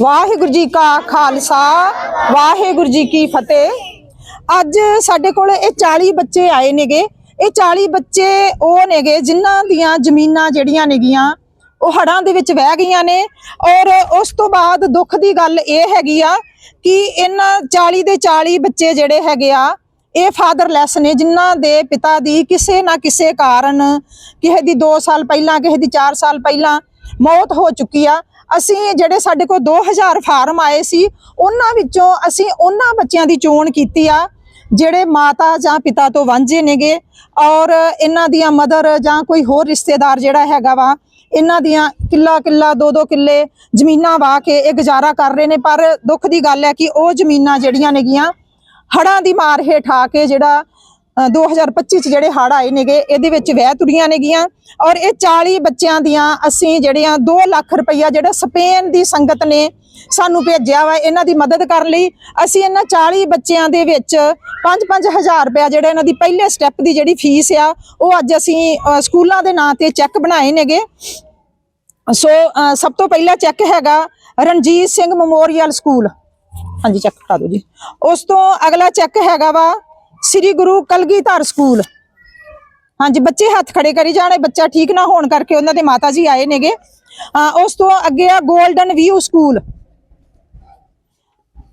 ਵਾਹਿਗੁਰੂ ਜੀ ਕਾ ਖਾਲਸਾ, ਵਾਹਿਗੁਰੂ ਜੀ ਕੀ ਫਤਿਹ। ਅੱਜ ਸਾਡੇ ਕੋਲ ਇਹ 40 ਬੱਚੇ ਆਏ ਨੇਗੇ। ਇਹ 40 ਬੱਚੇ ਉਹ ਨੇਗੇ ਜਿਨ੍ਹਾਂ ਦੀਆਂ ਜ਼ਮੀਨਾਂ ਜਿਹੜੀਆਂ ਨੇਗੀਆਂ, ਉਹ ਹੜਾਂ ਦੇ ਵਿੱਚ ਵਹਿ ਗਈਆਂ ਨੇ ਔਰ ਉਸ ਤੋਂ ਬਾਅਦ ਦੁੱਖ ਦੀ ਗੱਲ ਇਹ ਹੈਗੀ ਆ ਕਿ ਇਹਨਾਂ 40 ਦੇ 40 ਬੱਚੇ ਜਿਹੜੇ ਹੈਗੇ ਆ, ਇਹ ਫਾਦਰਲੈਸ ਨੇ ਜਿਨ੍ਹਾਂ ਦੇ ਪਿਤਾ ਦੀ ਕਿਸੇ ਨਾ ਕਿਸੇ ਕਾਰਨ, ਕਿਸੇ ਦੀ 2 ਸਾਲ ਪਹਿਲਾਂ, ਕਿਸੇ ਦੀ 4 ਸਾਲ ਪਹਿਲਾਂ ਮੌਤ ਹੋ ਚੁੱਕੀ ਆ। ਅਸੀਂ ਜਿਹੜੇ ਸਾਡੇ ਕੋਲ 2000 ਫਾਰਮ ਆਏ ਸੀ, ਉਹਨਾਂ ਵਿੱਚੋਂ ਅਸੀਂ ਉਹਨਾਂ ਬੱਚਿਆਂ ਦੀ ਚੋਣ ਕੀਤੀ ਆ, ਜਿਹੜੇ ਮਾਤਾ ਜਾਂ ਪਿਤਾ ਤੋਂ ਵਾਂਝੇ ਨੇਗੇ ਔਰ ਇਹਨਾਂ ਦੀਆਂ ਮਦਰ ਜਾਂ ਕੋਈ ਹੋਰ ਰਿਸ਼ਤੇਦਾਰ ਜਿਹੜਾ ਹੈਗਾ ਵਾ, ਇਹਨਾਂ ਦੀਆਂ ਕਿੱਲਾ ਕਿੱਲਾ, ਦੋ ਦੋ ਕਿੱਲੇ ਜ਼ਮੀਨਾਂ ਵਾ ਕੇ ਇਹ ਗੁਜ਼ਾਰਾ ਕਰ ਰਹੇ ਨੇ, ਪਰ ਦੁੱਖ ਦੀ ਗੱਲ ਹੈ ਕਿ ਉਹ ਜ਼ਮੀਨਾਂ ਜਿਹੜੀਆਂ ਨੇਗੀਆਂ ਹੜਾਂ ਦੀ ਮਾਰ ਹੇਠ ਆ ਕੇ ਜਿਹੜਾ 2025 ਚ ਜਿਹੜੇ ਹੜ ਆਏ ਨੇਗੇ, ਇਹਦੇ ਵਿੱਚ ਵਹਿ ਤੁਰੀਆਂ ਨੇਗੀਆਂ ਔਰ ਇਹ 40 ਬੱਚਿਆਂ ਦੀਆਂ ਅਸੀਂ ਜਿਹੜੀਆਂ 2 ਲੱਖ ਰੁਪਈਆ ਜਿਹੜਾ ਸਪੇਨ ਦੀ ਸੰਗਤ ਨੇ ਸਾਨੂੰ ਭੇਜਿਆ ਵਾ, ਇਹਨਾਂ ਦੀ ਮਦਦ ਕਰਨ ਲਈ। ਅਸੀਂ ਇਹਨਾਂ 40 ਬੱਚਿਆਂ ਦੇ ਵਿੱਚ 5-5000 ਰੁਪਇਆ ਜਿਹੜਾ ਇਹਨਾਂ ਦੀ ਪਹਿਲੇ ਸਟੈਪ ਦੀ ਜਿਹੜੀ ਫੀਸ ਆ, ਉਹ ਅੱਜ ਅਸੀਂ ਸਕੂਲਾਂ ਦੇ ਨਾਂ ਤੇ ਚੈੱਕ ਬਣਾਏ ਨੇਗੇ। ਸੋ ਸਭ ਤੋਂ ਪਹਿਲਾ ਚੈੱਕ ਹੈਗਾ ਰਣਜੀਤ ਸਿੰਘ ਮੈਮੋਰੀਅਲ ਸਕੂਲ। ਹਾਂਜੀ ਚੈੱਕ ਕਰਾ ਦਿਓ ਜੀ। ਉਸ ਤੋਂ ਅਗਲਾ ਚੈੱਕ ਹੈਗਾ ਵਾ ਸ੍ਰੀ ਗੁਰੂ ਕਲਗੀਧਰ ਸਕੂਲ। ਹਾਂਜੀ ਬੱਚੇ ਹੱਥ ਖੜੇ ਕਰੀ ਜਾਣੇ ਬੱਚਾ ਠੀਕ ਨਾ ਹੋਣ ਕਰਕੇ ਉਹਨਾਂ ਦੇ ਮਾਤਾ ਜੀ ਆਏ ਨੇਗੇ। ਅ, ਉਸ ਤੋਂ ਅੱਗੇ ਆ 골ਡਨ ਵਿਊ ਸਕੂਲ।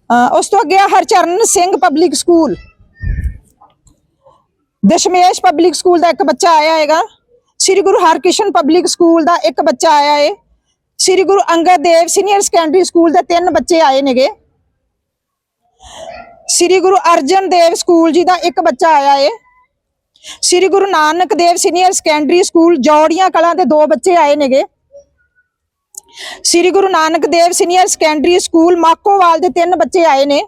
ਅ, ਉਸ ਤੋਂ ਅੱਗੇ ਆ Harcharan Singh public school. Dashmesh public school ਦਾ ਇੱਕ ਬੱਚਾ ਆਇਆ ਹੈਗਾ। ਸ੍ਰੀ ਗੁਰੂ ਹਰਕ੍ਰਿਸ਼ਨ ਪਬਲਿਕ ਸਕੂਲ ਦਾ ਇੱਕ ਬੱਚਾ ਆਇਆ ਏ। Sri Guru Angad Dev senior secondary school ਦੇ ਤਿੰਨ ਬੱਚੇ ਆਏ ਨੇਗੇ। ਸ੍ਰੀ ਗੁਰੂ ਅਰਜਨ ਦੇਵ ਸਕੂਲ ਜੀ ਦਾ ਇੱਕ ਬੱਚਾ ਆਇਆ ਏ। Sri Guru Nanak Dev senior secondary school Jaurian Kalan ਦੇ ਦੋ ਬੱਚੇ ਆਏ ਨੇਗੇ। Sri Guru Nanak Dev senior secondary school Makowal ਦੇ ਤਿੰਨ ਬੱਚੇ ਆਏ ਨੇ।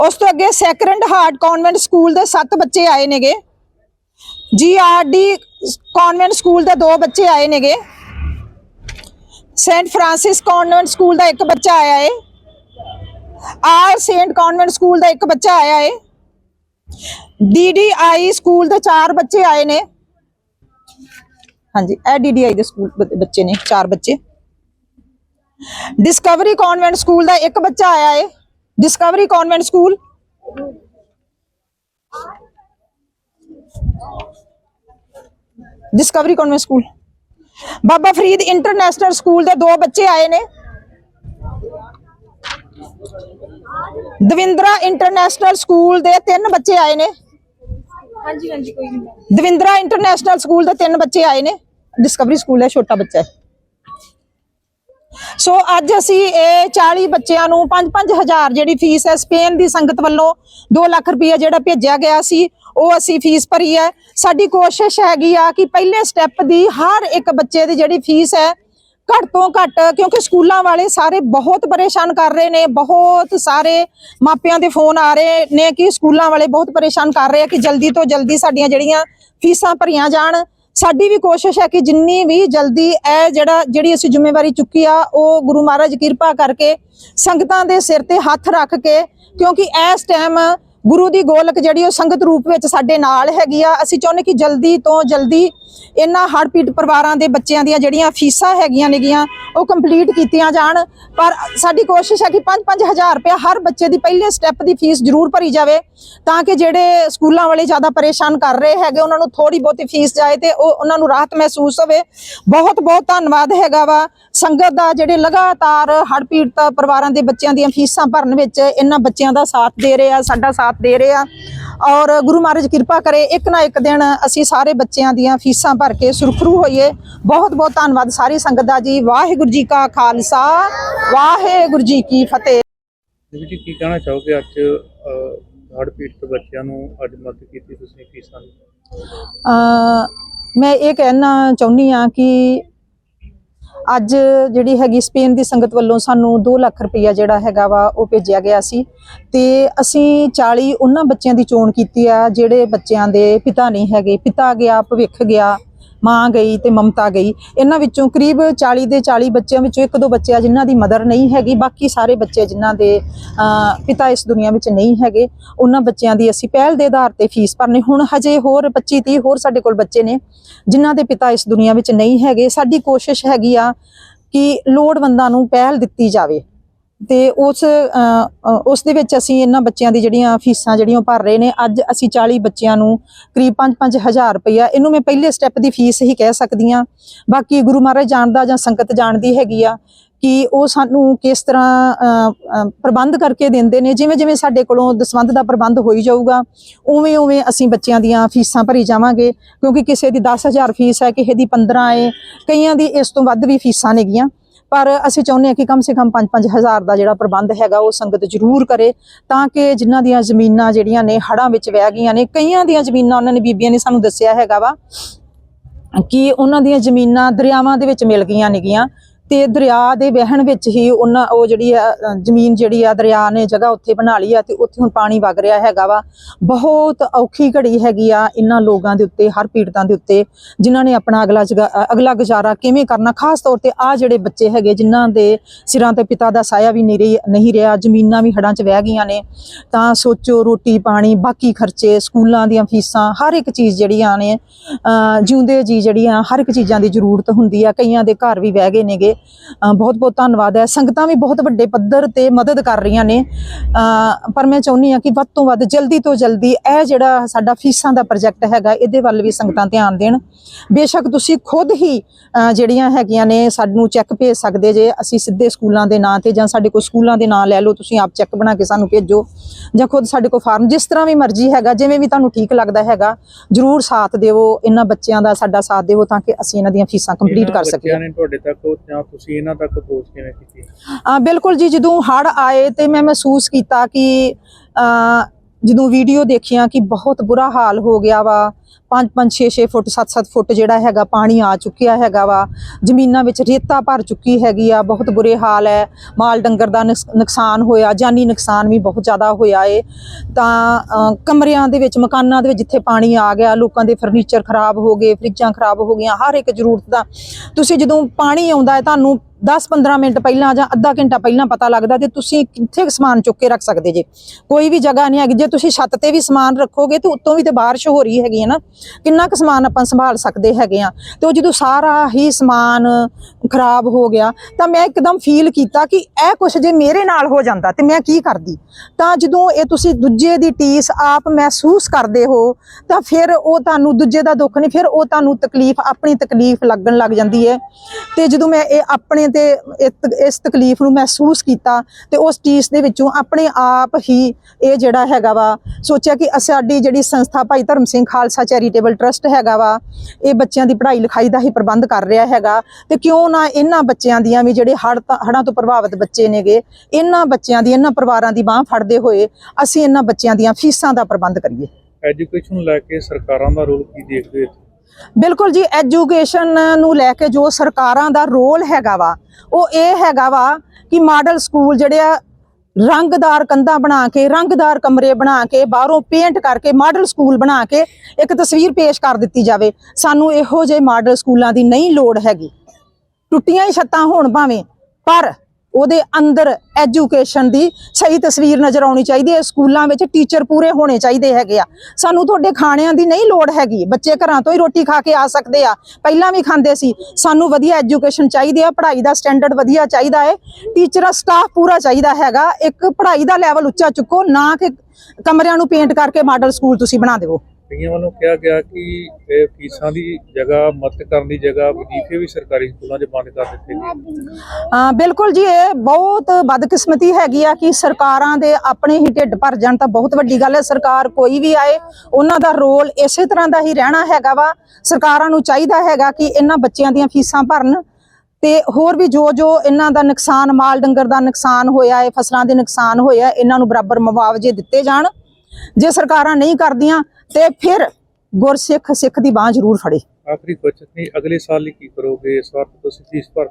ਉਸ ਤੋਂ ਅੱਗੇ ਸੈਕਰਡ ਹਾਰਟ ਕਨਵੈਂਟ ਸਕੂਲ ਦੇ ਸੱਤ ਬੱਚੇ ਆਏ ਨੇਗੇ। ਜੀਆਰਡੀ ਕਨਵੈਂਟ ਸਕੂਲ ਦੇ ਦੋ ਬੱਚੇ ਆਏ ਨੇਗੇ। ਸੈਂਟ ਫ੍ਰਾਂਸਿਸ ਕਨਵੈਂਟ ਸਕੂਲ ਦਾ ਇੱਕ ਬੱਚਾ ਆਇਆ ਏ। ਆਰ ਸੇਂਟ ਕਨਵੈਂਟ ਸਕੂਲ ਦਾ ਇੱਕ ਬੱਚਾ ਆਇਆ ਏ। ਡੀਡੀਆਈ ਸਕੂਲ ਦੇ ਚਾਰ ਬੱਚੇ ਆਏ ਨੇ। ਹਾਂਜੀ, ਇਹ ਡੀਡੀਆਈ ਦੇ ਸਕੂਲ ਬੱਚੇ ਨੇ, ਚਾਰ ਬੱਚੇ। ਡਿਸਕਵਰੀ ਕਨਵੈਂਟ ਸਕੂਲ ਦਾ ਇੱਕ ਬੱਚਾ ਆਇਆ ਏ। Discovery convent school. Discovery convent school. Baba Farid international school ਦੇ ਦੋ ਬੱਚੇ ਆਏ ਨੇ। ਦਵਿੰਦਰਾ ਇੰਟਰਨੈਸ਼ਨਲ ਸਕੂਲ ਦੇ ਤਿੰਨ ਬੱਚੇ ਆਏ ਨੇ। ਹਾਂਜੀ ਹਾਂਜੀ ਕੋਈ ਨਹੀਂ। ਦਵਿੰਦਰਾ ਇੰਟਰਨੈਸ਼ਨਲ ਸਕੂਲ ਦੇ ਤਿੰਨ ਬੱਚੇ ਆਏ ਨੇ। ਡਿਸਕਵਰੀ ਸਕੂਲ ਹੈ ਛੋਟਾ ਬੱਚਾ ਹੈ। ਸੋ ਅੱਜ ਅਸੀਂ ਇਹ 40 ਬੱਚਿਆਂ ਨੂੰ 5-5000 ਜਿਹੜੀ ਫੀਸ ਹੈ ਸਪੇਨ ਦੀ ਸੰਗਤ ਵੱਲੋਂ 2 ਲੱਖ ਰੁਪਏ ਜਿਹੜਾ ਭੇਜਿਆ ਗਿਆ ਸੀ ਉਹ ਅਸੀਂ ਫੀਸ ਭਰੀ ਹੈ। ਸਾਡੀ ਕੋਸ਼ਿਸ਼ ਹੈਗੀ ਆ ਕਿ ਪਹਿਲੇ ਸਟੈਪ ਦੀ ਹਰ ਇੱਕ ਬੱਚੇ ਦੀ ਜਿਹੜੀ ਫੀਸ ਹੈ ਘੱਟ ਤੋਂ ਘੱਟ, ਕਿਉਂਕਿ ਸਕੂਲਾਂ ਵਾਲੇ ਸਾਰੇ ਬਹੁਤ ਪਰੇਸ਼ਾਨ ਕਰ ਰਹੇ ਨੇ, ਬਹੁਤ ਸਾਰੇ ਮਾਪਿਆਂ ਦੇ ਫੋਨ ਆ ਰਹੇ ਨੇ ਕਿ ਸਕੂਲਾਂ ਵਾਲੇ ਬਹੁਤ ਪਰੇਸ਼ਾਨ ਕਰ ਰਹੇ ਆ ਕਿ ਜਲਦੀ ਤੋਂ ਜਲਦੀ ਸਾਡੀਆਂ ਜਿਹੜੀਆਂ ਫੀਸਾਂ ਭਰੀਆਂ ਜਾਣ। ਸਾਡੀ ਵੀ ਕੋਸ਼ਿਸ਼ ਹੈ ਕਿ ਜਿੰਨੀ ਵੀ ਜਲਦੀ ਇਹ ਜਿਹੜਾ, ਜਿਹੜੀ ਅਸੀਂ ਜ਼ਿੰਮੇਵਾਰੀ ਚੁੱਕੀ ਆ, ਉਹ ਗੁਰੂ ਮਹਾਰਾਜ ਕਿਰਪਾ ਕਰਕੇ ਸੰਗਤਾਂ ਦੇ ਸਿਰ ਤੇ ਹੱਥ ਰੱਖ ਕੇ, ਕਿਉਂਕਿ ਇਸ ਟਾਈਮ ਗੁਰੂ ਦੀ ਗੋਲਕ ਜਿਹੜੀ ਉਹ ਸੰਗਤ ਰੂਪ ਵਿੱਚ ਸਾਡੇ ਨਾਲ ਹੈਗੀ ਆ। ਅਸੀਂ ਚਾਹੁੰਦੇ ਕਿ ਜਲਦੀ ਤੋਂ ਜਲਦੀ ਇਹਨਾਂ ਹੜ੍ਹ ਹੜਪੀਟ ਪਰਿਵਾਰਾਂ ਦੇ ਬੱਚਿਆਂ ਦੀਆਂ ਜਿਹੜੀਆਂ ਫੀਸਾਂ ਹੈਗੀਆਂ ਨੇਗੀਆਂ, ਉਹ ਕੰਪਲੀਟ ਕੀਤੀਆਂ ਜਾਣ। ਪਰ ਸਾਡੀ ਕੋਸ਼ਿਸ਼ ਹੈ ਕਿ 5-5000 ਰੁਪਏ ਹਰ ਬੱਚੇ ਦੀ ਪਹਿਲੇ ਸਟੈਪ ਦੀ ਫੀਸ ਜ਼ਰੂਰ ਭਰੀ ਜਾਵੇ, ਤਾਂ ਕਿ ਜਿਹੜੇ ਸਕੂਲਾਂ ਵਾਲੇ ਜ਼ਿਆਦਾ ਪਰੇਸ਼ਾਨ ਕਰ ਰਹੇ ਹੈਗੇ, ਉਹਨਾਂ ਨੂੰ ਥੋੜੀ ਬਹੁਤੀ ਫੀਸ ਜਾਏ ਤੇ ਉਹ ਉਹਨਾਂ ਨੂੰ ਰਾਹਤ ਮਹਿਸੂਸ ਹੋਵੇ। ਬਹੁਤ ਬਹੁਤ ਧੰਨਵਾਦ ਹੈਗਾ ਵਾ। ਸੰਗਤ ਦਾ ਜਿਹੜੇ ਲਗਾਤਾਰ ਹੜ੍ਹ ਪੀੜਤ ਪਰਿਵਾਰਾਂ ਦੇ ਬੱਚਿਆਂ ਦੀਆਂ ਫੀਸਾਂ ਭਰਨ ਵਿੱਚ ਇਹਨਾਂ ਬੱਚਿਆਂ ਦਾ ਸਾਥ ਦੇ ਰਹੇ ਆ ਸਾਡਾ ਸਾਥ ਦੇ ਰਹੇ ਆ। ਔਰ ਗੁਰੂ ਮਹਾਰਾਜ ਕਿਰਪਾ ਕਰੇ ਇੱਕ ਨਾ ਇੱਕ ਦਿਨ ਅਸੀਂ ਸਾਰੇ ਬੱਚਿਆਂ ਦੀਆਂ ਫੀਸਾਂ ਭਰ ਕੇ ਸੁਰਖਰੂ ਹੋਈਏ। ਬਹੁਤ ਬਹੁਤ ਧੰਨਵਾਦ ਸਾਰੀ ਸੰਗਤ ਦਾ ਜੀ। ਵਾਹਿਗੁਰੂ ਜੀ ਕਾ ਖਾਲਸਾ ਵਾਹਿਗੁਰੂ ਜੀ ਕੀ ਫਤਿਹ। ਜੀ ਕੀ ਕਹਿਣਾ ਚਾਹੋਗੇ? ਅੱਜ ਹੜ੍ਹ ਪੀੜਤ ਬੱਚਿਆਂ ਨੂੰ ਅੱਜ ਮਦਦ ਕੀਤੀ ਤੁਸੀਂ ਫੀਸਾਂ ਦੀ? ਮੈਂ ਇਹ ਕਹਿਣਾ ਚਾਹੁੰਦੀ ਆ ਕਿ ਅੱਜ ਜਿਹੜੀ ਹੈਗੀ ਸਪੇਨ ਦੀ ਸੰਗਤ ਵੱਲੋਂ ਸਾਨੂੰ 2 ਲੱਖ ਰੁਪਈਆ ਜਿਹੜਾ ਹੈਗਾ ਵਾ ਉਹ ਭੇਜਿਆ ਗਿਆ ਸੀ ਤੇ ਅਸੀਂ 40 ਉਹਨਾਂ ਬੱਚਿਆਂ ਦੀ ਚੋਣ ਕੀਤੀ ਆ ਜਿਹੜੇ ਬੱਚਿਆਂ ਦੇ ਪਿਤਾ ਨਹੀਂ ਹੈਗੇ, ਪਿਤਾ ਗਿਆ, ਭਵਿੱਖ ਗਿਆ ਮਾਂ ਗਈ ਤੇ ਮਮਤਾ ਗਈ। ਇਹਨਾਂ ਵਿੱਚੋਂ ਕਰੀਬ 40 ਦੇ 40 ਬੱਚਿਆਂ ਵਿੱਚੋਂ ਇੱਕ ਦੋ ਬੱਚੇ ਆ ਜਿਨ੍ਹਾਂ ਦੀ ਮਦਰ ਨਹੀਂ ਹੈਗੀ। ਬਾਕੀ ਸਾਰੇ ਬੱਚੇ ਜਿਨ੍ਹਾਂ ਦੇ ਪਿਤਾ ਇਸ ਦੁਨੀਆ ਵਿੱਚ ਨਹੀਂ ਹੈਗੇ। ਉਹਨਾਂ ਬੱਚਿਆਂ ਦੀ ਅਸੀਂ ਪਹਿਲ ਦੇ ਆਧਾਰ ਤੇ ਫੀਸ ਭਰਨੀ। ਹੁਣ ਹਜੇ ਹੋਰ 25 30 ਹੋਰ ਸਾਡੇ ਕੋਲ ਬੱਚੇ ਨੇ ਜਿਨ੍ਹਾਂ ਦੇ ਪਿਤਾ ਇਸ ਦੁਨੀਆ ਵਿੱਚ ਨਹੀਂ ਹੈਗੇ। ਸਾਡੀ ਕੋਸ਼ਿਸ਼ ਹੈਗੀ ਆ ਕਿ ਲੋੜਵੰਦਾਂ ਨੂੰ ਪਹਿਲ ਦਿੱਤੀ ਜਾਵੇ। ਤੇ ਉਸ ਉਸ ਦੇ ਵਿੱਚ ਅਸੀਂ ਇਹਨਾਂ ਬੱਚਿਆਂ ਦੀ ਜਿਹੜੀਆਂ ਫੀਸਾਂ ਜਿਹੜੀਆਂ ਉਹ ਭਰ ਰਹੇ ਨੇ। ਅੱਜ ਅਸੀਂ 40 ਬੱਚਿਆਂ ਨੂੰ ਕਰੀਬ 5-5 ਹਜ਼ਾਰ ਰੁਪਈਆ ਇਹਨੂੰ ਮੈਂ ਪਹਿਲੇ ਸਟੈਪ ਦੀ ਫੀਸ ਹੀ ਕਹਿ ਸਕਦੀ ਹਾਂ। ਬਾਕੀ ਗੁਰੂ ਮਹਾਰਾਜ ਜਾਣਦਾ ਜਾਂ ਸੰਗਤ ਜਾਣਦੀ ਹੈਗੀ ਆ ਕਿ ਉਹ ਸਾਨੂੰ ਕਿਸ ਤਰ੍ਹਾਂ ਪ੍ਰਬੰਧ ਕਰਕੇ ਦਿੰਦੇ ਨੇ। ਜਿਵੇਂ ਜਿਵੇਂ ਸਾਡੇ ਕੋਲੋਂ ਦਸਵੰਧ ਦਾ ਪ੍ਰਬੰਧ ਹੋਈ ਜਾਊਗਾ, ਉਵੇਂ ਉਵੇਂ ਅਸੀਂ ਬੱਚਿਆਂ ਦੀਆਂ ਫੀਸਾਂ ਭਰੀ ਜਾਵਾਂਗੇ। ਕਿਉਂਕਿ ਕਿਸੇ ਦੀ 10000 ਫੀਸ ਹੈ, ਕਿਸੇ ਦੀ 15 ਹੈ, ਕਈਆਂ ਦੀ ਇਸ ਤੋਂ ਵੱਧ ਵੀ ਫੀਸਾਂ ਨੇਗੀਆਂ। ਪਰ ਅਸੀਂ ਚਾਹੁੰਦੇ ਹਾਂ ਕਿ ਕਮ ਸੇ ਕਮ 5-5 ਹਜ਼ਾਰ ਦਾ ਜਿਹੜਾ ਪ੍ਰਬੰਧ ਹੈਗਾ, ਉਹ ਸੰਗਤ ਜ਼ਰੂਰ ਕਰੇ, ਤਾਂ ਕਿ ਜਿਨ੍ਹਾਂ ਦੀਆਂ ਜ਼ਮੀਨਾਂ ਜਿਹੜੀਆਂ ਨੇ ਹੜਾਂ ਵਿੱਚ ਵਹਿ ਗਈਆਂ ਨੇ, ਕਈਆਂ ਦੀਆਂ ਜ਼ਮੀਨਾਂ ਉਹਨਾਂ ਨੇ ਬੀਬੀਆਂ ਨੇ ਸਾਨੂੰ ਦੱਸਿਆ ਹੈਗਾ ਵਾ ਕਿ ਉਹਨਾਂ ਦੀਆਂ ਜ਼ਮੀਨਾਂ ਦਰਿਆਵਾਂ ਦੇ ਵਿੱਚ ਮਿਲ ਗਈਆਂ ਨੇਗੀਆਂ। ਤੇ ਦਰਿਆ ਦੇ ਵਹਿਣ ਵਿੱਚ ਹੀ ਉਹਨਾਂ ਉਹ ਜਿਹੜੀ ਆ ਜ਼ਮੀਨ ਜਿਹੜੀ ਆ ਦਰਿਆ ਨੇ ਜਗ੍ਹਾ ਉੱਥੇ ਬਣਾ ਲਈ ਆ ਤੇ ਉੱਥੇ ਹੁਣ ਪਾਣੀ ਵਗ ਰਿਹਾ ਹੈਗਾ ਵਾ। ਬਹੁਤ ਔਖੀ ਘੜੀ ਹੈਗੀ ਆ ਇਹਨਾਂ ਲੋਕਾਂ ਦੇ ਉੱਤੇ ਹਰ ਪੀੜਤਾਂ ਦੇ ਉੱਤੇ ਜਿਨ੍ਹਾਂ ਨੇ ਆਪਣਾ ਅਗਲਾ ਜਗਾ- ਅਗਲਾ ਗੁਜ਼ਾਰਾ ਕਿਵੇਂ ਕਰਨਾ? ਖਾਸ ਤੌਰ ਤੇ ਆ ਜਿਹੜੇ ਬੱਚੇ ਹੈਗੇ ਜਿਨ੍ਹਾਂ ਦੇ ਸਿਰਾਂ ਤੇ ਪਿਤਾ ਦਾ ਸਾਇਆ ਵੀ ਨਹੀਂ ਰਹੀ ਨਹੀਂ ਰਿਹਾ ਜ਼ਮੀਨਾਂ ਵੀ ਹੜਾਂ 'ਚ ਵਹਿ ਗਈਆਂ ਨੇ ਤਾਂ ਸੋਚੋ ਰੋਟੀ ਪਾਣੀ ਬਾਕੀ ਖਰਚੇ ਸਕੂਲਾਂ ਦੀਆਂ ਫੀਸਾਂ ਹਰ ਇੱਕ ਚੀਜ਼ ਜਿਹੜੀਆਂ ਨੇ ਅ, ਜਿਉਂਦੇ ਜੀ ਜਿਹੜੀਆਂ ਹਰ ਇੱਕ ਚੀਜ਼ਾਂ ਦੀ ਜ਼ਰੂਰਤ ਹੁੰਦੀ ਆ ਕਈਆਂ ਦੇ ਘਰ ਵੀ ਵਹਿ ਗਏ ਨੇਗੇ। ਬਹੁਤ ਬਹੁਤ ਧੰਨਵਾਦ ਹੈ। ਸੰਗਤਾਂ ਵੀ ਬਹੁਤ ਵੱਡੇ ਪੱਧਰ ਤੇ ਮਦਦ ਕਰ ਰਹੀਆਂ ਨੇ। ਪਰ ਮੈਂ ਚਾਹੁੰਦੀ ਆ ਕਿ ਵੱਧ ਤੋਂ ਵੱਧ ਜਲਦੀ ਤੋਂ ਜਲਦੀ ਇਹ ਜਿਹੜਾ ਸਾਡਾ ਫੀਸਾਂ ਦਾ ਪ੍ਰੋਜੈਕਟ ਹੈਗਾ ਇਹਦੇ ਵੱਲ ਵੀ ਸੰਗਤਾਂ ਧਿਆਨ ਦੇਣ। ਬੇਸ਼ੱਕ ਤੁਸੀਂ ਖੁਦ ਹੀ ਜਿਹੜੀਆਂ ਹੈਗੀਆਂ ਨੇ ਸਾਨੂੰ ਚੈੱਕ ਭੇਜ ਸਕਦੇ ਜੇ ਅਸੀਂ ਸਿੱਧੇ ਸਕੂਲਾਂ ਦੇ ਨਾਂ ਤੇ ਜਾਂ ਸਾਡੇ ਕੋਲ ਸਕੂਲਾਂ ਦੇ ਨਾਂ ਲੈ ਲਓ ਤੁਸੀਂ ਆਪ ਚੈੱਕ ਬਣਾ ਕੇ ਸਾਨੂੰ ਭੇਜੋ। ਜਾਂ ਖੁਦ ਸਾਡੇ ਕੋਲ ਫਾਰਮ ਜਿਸ ਤਰ੍ਹਾਂ ਵੀ ਮਰਜ਼ੀ ਹੈਗਾ ਜਿਵੇਂ ਵੀ ਤੁਹਾਨੂੰ ਠੀਕ ਲੱਗਦਾ ਹੈਗਾ ਜਰੂਰ ਸਾਥ ਦਿਵੋ ਇਹਨਾਂ ਬੱਚਿਆਂ ਦਾ ਸਾਡਾ ਸਾਥ ਦਿਵੋ ਤਾਂ ਕਿ ਅਸੀਂ ਇਹਨਾਂ ਦੀਆਂ ਫੀਸਾਂ ਕੰਪਲੀਟ ਕਰ ਸਕੀਏ। ਬੱਚਿਆਂ ਨੇ ਤੁਹਾਡੇ ਤੱਕ ਜਾਂ ਤੁਸੀਂ ਇਹਨਾਂ ਤੱਕ ਪਹੁੰਚ ਕਿਵੇਂ ਕੀਤੀ? ਆ ਬਿਲਕੁਲ ਜੀ ਜਦੋਂ ਹੜ ਆਏ ਤੇ ਮੈਂ ਮਹਿਸੂਸ ਕੀਤਾ ਕਿ ਅ, ਜਦੋਂ ਵੀਡੀਓ ਦੇਖਿਆ ਕਿ ਬਹੁਤ ਬੁਰਾ ਹਾਲ ਹੋ ਗਿਆ ਵਾ 5 5 6 6 ਫੁੱਟ 7 7 ਫੁੱਟ ਜਿਹੜਾ ਹੈਗਾ ਪਾਣੀ ਆ ਚੁੱਕਿਆ ਹੈਗਾ ਵਾ, ਜ਼ਮੀਨਾਂ ਵਿੱਚ ਰੇਤਾ ਭਰ ਚੁੱਕੀ ਹੈਗੀ ਆ, ਬਹੁਤ ਬੁਰੇ ਹਾਲ ਹੈ ਮਾਲ ਡੰਗਰ ਦਾ ਨੁਕਸ- ਨੁਕਸਾਨ ਹੋਇਆ, ਜਾਨੀ ਨੁਕਸਾਨ ਵੀ ਬਹੁਤ ਜ਼ਿਆਦਾ ਹੋਇਆ ਏ। ਤਾਂ ਕਮਰਿਆਂ ਦੇ ਵਿੱਚ, ਮਕਾਨਾਂ ਦੇ ਵਿੱਚ ਜਿੱਥੇ ਪਾਣੀ ਆ ਗਿਆ, ਲੋਕਾਂ ਦੇ ਫਰਨੀਚਰ ਖਰਾਬ ਹੋ ਗਏ, ਫਰਿੱਜਾਂ ਖਰਾਬ ਹੋ ਗਈਆਂ, ਹਰ ਇੱਕ ਜ਼ਰੂਰਤ ਦਾ। ਤੁਸੀਂ ਜਦੋਂ ਪਾਣੀ ਆਉਂਦਾ ਹੈ, ਤੁਹਾਨੂੰ 10-15 ਮਿੰਟ ਪਹਿਲਾਂ ਜਾਂ ਅੱਧਾ ਘੰਟਾ ਪਹਿਲਾਂ ਪਤਾ ਲੱਗਦਾ ਤੇ ਤੁਸੀਂ ਕਿੱਥੇ ਸਮਾਨ ਚੁੱਕ ਕੇ ਰੱਖ ਸਕਦੇ ਜੇ। ਕੋਈ ਵੀ ਜਗ੍ਹਾ ਨਹੀਂ ਹੈਗੀ। ਜੇ ਤੁਸੀਂ ਛੱਤ ਤੇ ਵੀ ਸਮਾਨ ਰੱਖੋਗੇ ਤੇ ਉੱਤੋਂ ਵੀ ਤੇ ਬਾਰਿਸ਼ ਹੋ ਰਹੀ ਹੈਗੀ ਹੈ ਨਾ, ਕਿੰਨਾ ਕੁ ਸਮਾਨ ਆਪਾਂ ਸੰਭਾਲ ਸਕਦੇ ਹੈਗੇ ਆ ਤੇ ਉਹ ਜਦੋਂ ਸਾਰਾ ਹੀ ਸਮਾਨ ਖਰਾਬ ਹੋ ਗਿਆ, ਤਾਂ ਮੈਂ ਇੱਕਦਮ ਫੀਲ ਕੀਤਾ ਕਿ ਇਹ ਕੁਛ ਜੇ ਮੇਰੇ ਨਾਲ ਹੋ ਜਾਂਦਾ ਤੇ ਮੈਂ ਕੀ ਕਰਦੀ। ਤਾਂ ਜਦੋਂ ਇਹ ਤੁਸੀਂ ਦੂਜੇ ਦੀ ਟੀਸ ਆਪ ਮਹਿਸੂਸ ਕਰਦੇ ਹੋ, ਤਾਂ ਫਿਰ ਉਹ ਤੁਹਾਨੂੰ ਦੂਜੇ ਦਾ ਦੁੱਖ ਨਹੀਂ, ਫਿਰ ਉਹ ਤੁਹਾਨੂੰ ਤਕਲੀਫ, ਆਪਣੀ ਤਕਲੀਫ ਲੱਗਣ ਲੱਗ ਜਾਂਦੀ ਹੈ। ਤੇ ਜਦੋਂ ਮੈਂ ਇਹ ਆਪਣੇ ਤੇ ਇਸ ਤਕਲੀਫ ਨੂੰ ਮਹਿਸੂਸ ਕੀਤਾ ਤੇ ਉਸ ਟੀਸ ਦੇ ਵਿੱਚੋਂ ਆਪਣੇ ਆਪ ਹੀ ਇਹ ਜਿਹੜਾ ਹੈਗਾ ਵਾ, ਸੋਚਿਆ ਕਿ ਸਾਡੀ ਜਿਹੜੀ ਸੰਸਥਾ ਭਾਈ ਧਰਮ ਸਿੰਘ ਖਾਲਸਾ ਚੈਰੀਟੇਬਲ ਟਰਸਟ ਹੈਗਾ ਵਾ, ਇਹ ਬੱਚਿਆਂ ਦੀ ਪੜ੍ਹਾਈ ਲਿਖਾਈ ਦਾ ਹੀ ਪ੍ਰਬੰਧ ਕਰ ਰਿਹਾ ਹੈਗਾ ਤੇ ਕਿਉਂ ਨਾ ਇਹਨਾਂ ਬੱਚਿਆਂ ਦੀਆਂ ਵੀ ਜਿਹੜੇ ਹੜ੍ਹ ਤਾਂ- ਤੋਂ ਪ੍ਰਭਾਵਿਤ ਬੱਚੇ ਨੇਗੇ, ਇਹਨਾਂ ਬੱਚਿਆਂ ਦੀ, ਇਹਨਾਂ ਪਰਿਵਾਰਾਂ ਦੀ ਬਾਹ ਫੜਦੇ ਹੋਏ ਅਸੀਂ ਇਹਨਾਂ ਬੱਚਿਆਂ ਦੀਆਂ ਫੀਸਾਂ ਦਾ ਪ੍ਰਬੰਧ ਕਰੀਏ। ਐਜੂਕੇਸ਼ਨ ਲੈ ਕੇ ਸਰਕਾਰਾਂ ਦਾ ਰੋਲ ਕੀ ਦੇਖਦੇ ਹੋ ਬਿਲਕੁਲ ਜੀ ਐਜੂਕੇਸ਼ਨ ਨੂੰ ਲੈ ਕੇ ਜੋ ਸਰਕਾਰਾਂ ਦਾ ਰੋਲ ਹੈਗਾ ਵਾ, ਉਹ ਇਹ ਹੈਗਾ ਵਾ ਕਿ ਮਾਡਲ ਸਕੂਲ ਜਿਹੜੇ ਆ, ਰੰਗਦਾਰ ਕੰਧਾਂ ਬਣਾ ਕੇ, ਰੰਗਦਾਰ ਕਮਰੇ ਬਣਾ ਕੇ, ਬਾਹਰੋਂ ਪੇਂਟ ਕਰਕੇ ਮਾਡਲ ਸਕੂਲ ਬਣਾ ਕੇ ਇੱਕ ਤਸਵੀਰ ਪੇਸ਼ ਕਰ ਦਿੱਤੀ ਜਾਵੇ। ਸਾਨੂੰ ਇਹੋ ਜਿਹੇ ਮਾਡਲ ਸਕੂਲਾਂ ਦੀ ਨਹੀਂ ਲੋੜ ਹੈਗੀ। ਟੁੱਟੀਆਂ ਹੀ ਛੱਤਾਂ ਹੋਣ ਭਾਵੇਂ, ਪਰ ਉਹਦੇ ਅੰਦਰ ਐਜੂਕੇਸ਼ਨ ਦੀ ਸਹੀ ਤਸਵੀਰ ਨਜ਼ਰ ਆਉਣੀ ਚਾਹੀਦੀ ਹੈ। ਸਕੂਲਾਂ ਵਿੱਚ ਟੀਚਰ ਪੂਰੇ ਹੋਣੇ ਚਾਹੀਦੇ ਹੈਗੇ ਆ। ਸਾਨੂੰ ਤੁਹਾਡੇ ਖਾਣਿਆਂ ਦੀ ਨਹੀਂ ਲੋੜ ਹੈਗੀ। ਬੱਚੇ ਘਰਾਂ ਤੋਂ ਹੀ ਰੋਟੀ ਖਾ ਕੇ ਆ ਸਕਦੇ ਆ। ਪਹਿਲਾਂ ਵੀ ਖਾਂਦੇ ਸੀ। ਸਾਨੂੰ ਵਧੀਆ ਐਜੂਕੇਸ਼ਨ ਚਾਹੀਦੀ ਆ। ਪੜ੍ਹਾਈ ਦਾ ਸਟੈਂਡਰਡ ਵਧੀਆ ਚਾਹੀਦਾ ਹੈ। ਟੀਚਰਾਂ ਸਟਾਫ ਪੂਰਾ ਚਾਹੀਦਾ ਹੈਗਾ। ਇੱਕ ਪੜ੍ਹਾਈ ਦਾ ਲੈਵਲ ਉੱਚਾ ਚੁੱਕੋ। ਨਾ ਕਿ ਕਮਰਿਆਂ ਨੂੰ ਪੇਂਟ ਕਰਕੇ ਮਾਡਲ ਸਕੂਲ ਤੁਸੀਂ ਬਣਾ ਦਿਓ। ਕਈਆਂ ਵੱਲੋਂ ਕਿਹਾ ਗਿਆ ਕਿ ਫੀਸਾਂ ਦੀ ਜਗ੍ਹਾ, ਮਦਦ ਕਰਨ ਦੀ ਜਗ੍ਹਾ ਵਜ਼ੀਫੇ ਵੀ ਸਰਕਾਰੀ ਸਕੂਲਾਂ 'ਚ ਬੰਦ ਕਰ ਦਿੱਤੇ ਗਏ। ਹਾਂ ਬਿਲਕੁਲ ਜੀ, ਇਹ ਬਹੁਤ ਬਦਕਿਸਮਤੀ ਹੈਗੀ ਆ ਕਿ ਸਰਕਾਰਾਂ ਦੇ ਆਪਣੇ ਹੀ ਢਿੱਡ ਭਰ ਜਾਣ ਤਾਂ ਬਹੁਤ ਵੱਡੀ ਗੱਲ ਹੈ। ਸਰਕਾਰ ਕੋਈ ਵੀ ਆਏ, ਉਹਨਾਂ ਦਾ ਰੋਲ ਇਸੇ ਤਰ੍ਹਾਂ ਦਾ ਹੀ ਰਹਿਣਾ ਹੈਗਾ ਵਾ। ਸਰਕਾਰਾਂ ਨੂੰ ਚਾਹੀਦਾ ਹੈਗਾ ਕਿ ਇਹਨਾਂ ਬੱਚਿਆਂ ਦੀਆਂ ਫੀਸਾਂ ਭਰਨ ਤੇ ਹੋਰ ਵੀ ਜੋ ਜੋ ਇਹਨਾਂ ਦਾ ਨੁਕਸਾਨ, ਮਾਲ ਡੰਗਰ ਦਾ ਨੁਕਸਾਨ ਹੋਇਆ ਹੈ, ਫਸਲਾਂ ਦੇ ਨੁਕਸਾਨ ਹੋਇਆ ਇਹਨਾਂ ਨੂੰ ਬਰਾਬਰ ਮੁਆਵਜ਼ੇ ਦਿੱਤੇ ਜਾਣ। ਜੇ ਸਰਕਾਰਾਂ ਨਹੀਂ ਕਰਦੀਆਂ ਤੇ ਫਿਰ ਗੁਰਸਿੱਖ ਸਿੱਖ ਦੀ ਬਾਹ ਜ਼ਰੂਰ ਫੜੇ। ਆਖਰੀ ਕੁਐਸਚਨ ਅਗਲੇ ਸਾਲ ਲਈ ਕੀ ਕਰੋਗੇ? ਇਸ ਵਾਰ ਤੁਸੀਂ ਫੀਸ ਭਰ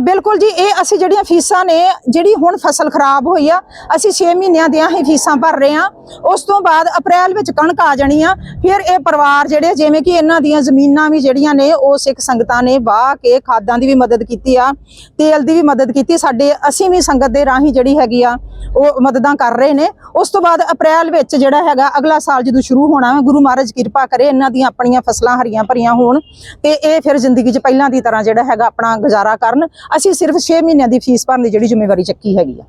ਬਿਲਕੁਲ ਜੀ ਇਹ ਅਸੀਂ ਜਿਹੜੀਆਂ ਫੀਸਾਂ ਨੇ ਜਿਹੜੀ ਹੁਣ ਫਸਲ ਖਰਾਬ ਹੋਈ ਆ ਅਸੀਂ 6 ਮਹੀਨਿਆਂ ਦੀਆਂ ਹੀ ਫੀਸਾਂ ਭਰ ਰਹੇ ਹਾਂ। ਉਸ ਤੋਂ ਬਾਅਦ ਅਪ੍ਰੈਲ ਵਿੱਚ ਕਣਕ ਆ ਜਾਣੀ ਆ। ਫਿਰ ਇਹ ਪਰਿਵਾਰ ਜਿਹੜੇ ਜਿਵੇਂ ਕਿ ਇਹਨਾਂ ਦੀਆਂ ਜ਼ਮੀਨਾਂ ਵੀ ਜਿਹੜੀਆਂ ਨੇ ਉਹ ਸਿੱਖ ਸੰਗਤਾਂ ਨੇ ਵਾਹ ਕੇ ਖਾਦਾਂ ਦੀ ਵੀ ਮਦਦ ਕੀਤੀ ਆ ਤੇਲ ਦੀ ਵੀ ਮਦਦ ਕੀਤੀ। ਸਾਡੇ ਅਸੀਂ ਵੀ ਸੰਗਤ ਦੇ ਰਾਹੀਂ ਜਿਹੜੀ ਹੈਗੀ ਆ ਉਹ ਮਦਦਾਂ ਕਰ ਰਹੇ ਨੇ। ਉਸ ਤੋਂ ਬਾਅਦ ਅਪ੍ਰੈਲ ਵਿੱਚ ਜਿਹੜਾ ਹੈਗਾ ਅਗਲਾ ਸਾਲ ਜਦੋਂ ਸ਼ੁਰੂ ਹੋਣਾ ਵਾ, ਗੁਰੂ ਮਹਾਰਾਜ ਕਿਰਪਾ ਕਰੇ ਇਹਨਾਂ ਦੀਆਂ ਆਪਣੀਆਂ ਫਸਲਾਂ ਹਰੀਆਂ ਭਰੀਆਂ ਹੋਣ ਤੇ ਇਹ ਫਿਰ ਜ਼ਿੰਦਗੀ 'ਚ ਪਹਿਲਾਂ ਦੀ ਤਰ੍ਹਾਂ ਜਿਹੜਾ ਹੈਗਾ ਆਪਣਾ ਗੁਜ਼ਾਰਾ ਕਰਨ ਅਸੀਂ ਸਿਰਫ 6 ਮਹੀਨਿਆਂ ਦੀ ਫੀਸ ਭਰਨ ਦੀ ਜਿਹੜੀ ਜ਼ਿੰਮੇਵਾਰੀ ਚੱਕੀ ਹੈਗੀ ਆ।